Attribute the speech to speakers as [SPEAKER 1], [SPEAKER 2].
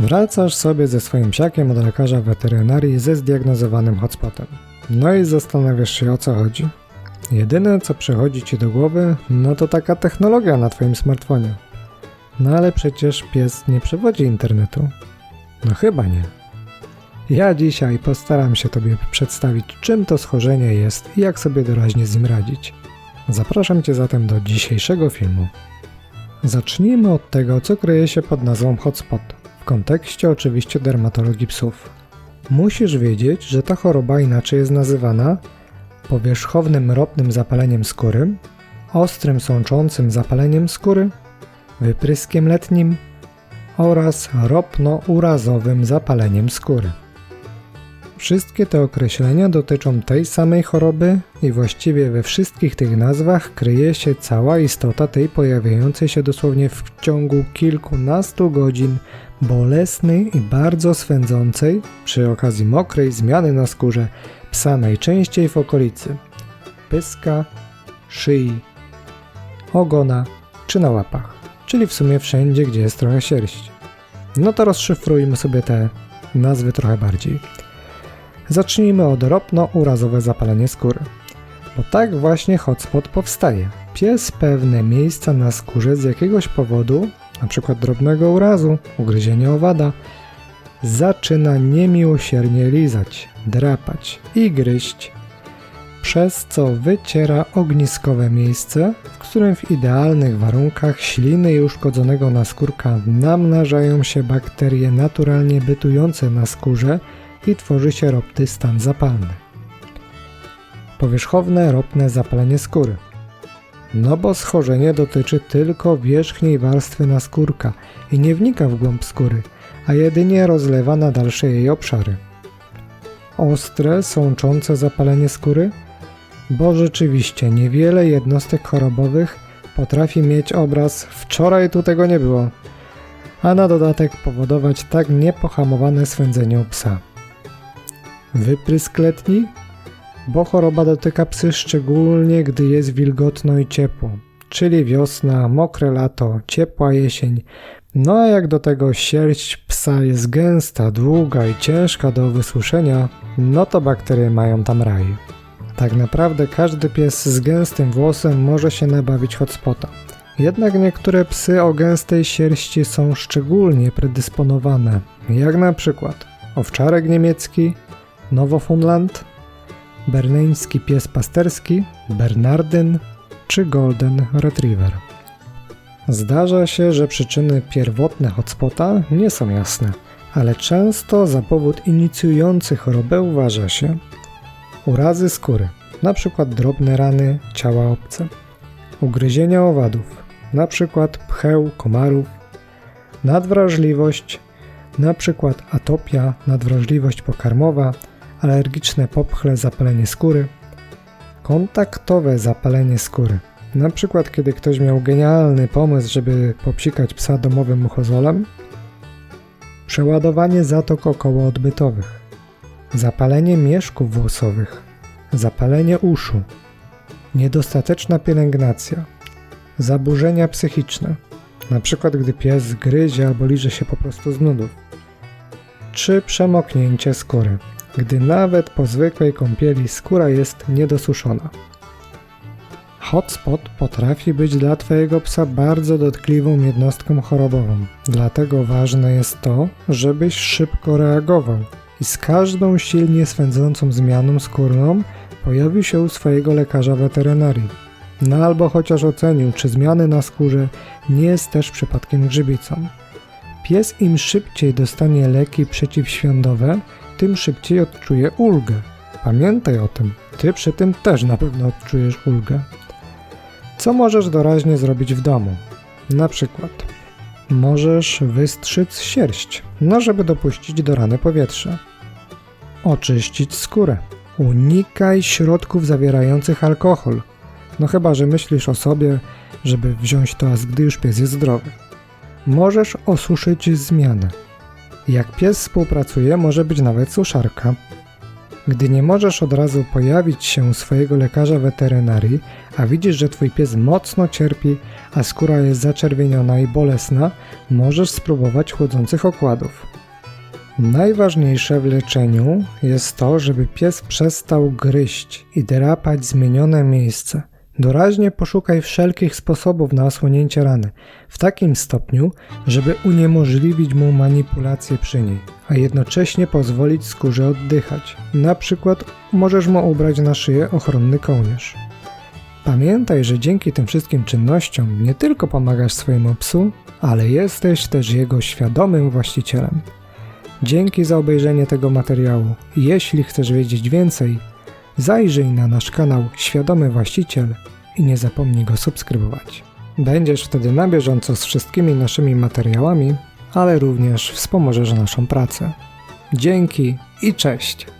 [SPEAKER 1] Wracasz sobie ze swoim psiakiem od lekarza weterynarii ze zdiagnozowanym hotspotem. No i zastanawiasz się o co chodzi. Jedyne co przychodzi ci do głowy, no to taka technologia na twoim smartfonie. No ale przecież pies nie przewodzi internetu. No chyba nie. Ja dzisiaj postaram się Tobie przedstawić, czym to schorzenie jest i jak sobie doraźnie z nim radzić. Zapraszam Cię zatem do dzisiejszego filmu. Zacznijmy od tego, co kryje się pod nazwą hotspot, kontekście oczywiście dermatologii psów. Musisz wiedzieć, że ta choroba inaczej jest nazywana powierzchownym ropnym zapaleniem skóry, ostrym sączącym zapaleniem skóry, wypryskiem letnim oraz ropno-urazowym zapaleniem skóry. Wszystkie te określenia dotyczą tej samej choroby i właściwie we wszystkich tych nazwach kryje się cała istota tej pojawiającej się dosłownie w ciągu kilkunastu godzin bolesnej i bardzo swędzącej przy okazji mokrej zmiany na skórze psa najczęściej w okolicy pyska, szyi, ogona czy na łapach, czyli w sumie wszędzie, gdzie jest trochę sierści. No to rozszyfrujmy sobie te nazwy trochę bardziej. Zacznijmy od ropno-urazowe zapalenie skóry. Bo tak właśnie hotspot powstaje. Pies pewne miejsca na skórze z jakiegoś powodu, np. drobnego urazu, ugryzienia owada, zaczyna niemiłosiernie lizać, drapać i gryźć, przez co wyciera ogniskowe miejsce, w którym w idealnych warunkach śliny i uszkodzonego naskórka namnażają się bakterie naturalnie bytujące na skórze i tworzy się ropny stan zapalny. Powierzchowne ropne zapalenie skóry. No bo schorzenie dotyczy tylko wierzchniej warstwy naskórka i nie wnika w głąb skóry, a jedynie rozlewa na dalsze jej obszary. Ostre, sączące zapalenie skóry? Bo rzeczywiście niewiele jednostek chorobowych potrafi mieć obraz wczoraj tu tego nie było, a na dodatek powodować tak niepohamowane swędzenie u psa. Wyprysk letni? Bo choroba dotyka psy szczególnie gdy jest wilgotno i ciepło, czyli wiosna, mokre lato, ciepła jesień. No a jak do tego sierść psa jest gęsta, długa i ciężka do wysuszenia, no to bakterie mają tam raj. Tak naprawdę każdy pies z gęstym włosem może się nabawić hotspota. Jednak niektóre psy o gęstej sierści są szczególnie predysponowane, jak na przykład owczarek niemiecki, Nowofundland, berneński pies pasterski, Bernardyn czy Golden Retriever. Zdarza się, że przyczyny pierwotne hotspota nie są jasne, ale często za powód inicjujący chorobę uważa się urazy skóry, np. drobne rany ciała obce, ugryzienia owadów, np. pcheł komarów, nadwrażliwość, np. atopia, nadwrażliwość pokarmowa, alergiczne popchle, zapalenie skóry, kontaktowe zapalenie skóry. Na przykład, kiedy ktoś miał genialny pomysł, żeby popsikać psa domowym muchozolem, przeładowanie zatok okołoodbytowych, zapalenie mieszków włosowych, zapalenie uszu, niedostateczna pielęgnacja, zaburzenia psychiczne, na przykład gdy pies gryzie albo liże się po prostu z nudów, czy przemoknięcie skóry gdy nawet po zwykłej kąpieli skóra jest niedosuszona. Hotspot potrafi być dla Twojego psa bardzo dotkliwą jednostką chorobową, dlatego ważne jest to, żebyś szybko reagował i z każdą silnie swędzącą zmianą skórną pojawił się u swojego lekarza weterynarii. No albo chociaż ocenił, czy zmiany na skórze nie jest też przypadkiem grzybicą. Pies im szybciej dostanie leki przeciwświądowe, tym szybciej odczuje ulgę. Pamiętaj o tym, ty przy tym też na pewno odczujesz ulgę. Co możesz doraźnie zrobić w domu? Na przykład możesz wystrzyc sierść, no żeby dopuścić do rany powietrze. Oczyścić skórę. Unikaj środków zawierających alkohol. No chyba, że myślisz o sobie, żeby wziąć to, gdy już pies jest zdrowy. Możesz osuszyć zmianę. Jak pies współpracuje, może być nawet suszarka. Gdy nie możesz od razu pojawić się u swojego lekarza weterynarii, a widzisz, że twój pies mocno cierpi, a skóra jest zaczerwieniona i bolesna, możesz spróbować chłodzących okładów. Najważniejsze w leczeniu jest to, żeby pies przestał gryźć i drapać zmienione miejsce. Doraźnie poszukaj wszelkich sposobów na osłonięcie rany, w takim stopniu, żeby uniemożliwić mu manipulację przy niej, a jednocześnie pozwolić skórze oddychać. Na przykład możesz mu ubrać na szyję ochronny kołnierz. Pamiętaj, że dzięki tym wszystkim czynnościom nie tylko pomagasz swojemu psu, ale jesteś też jego świadomym właścicielem. Dzięki za obejrzenie tego materiału. Jeśli chcesz wiedzieć więcej, zajrzyj na nasz kanał Świadomy Właściciel i nie zapomnij go subskrybować. Będziesz wtedy na bieżąco z wszystkimi naszymi materiałami, ale również wspomożesz naszą pracę. Dzięki i cześć!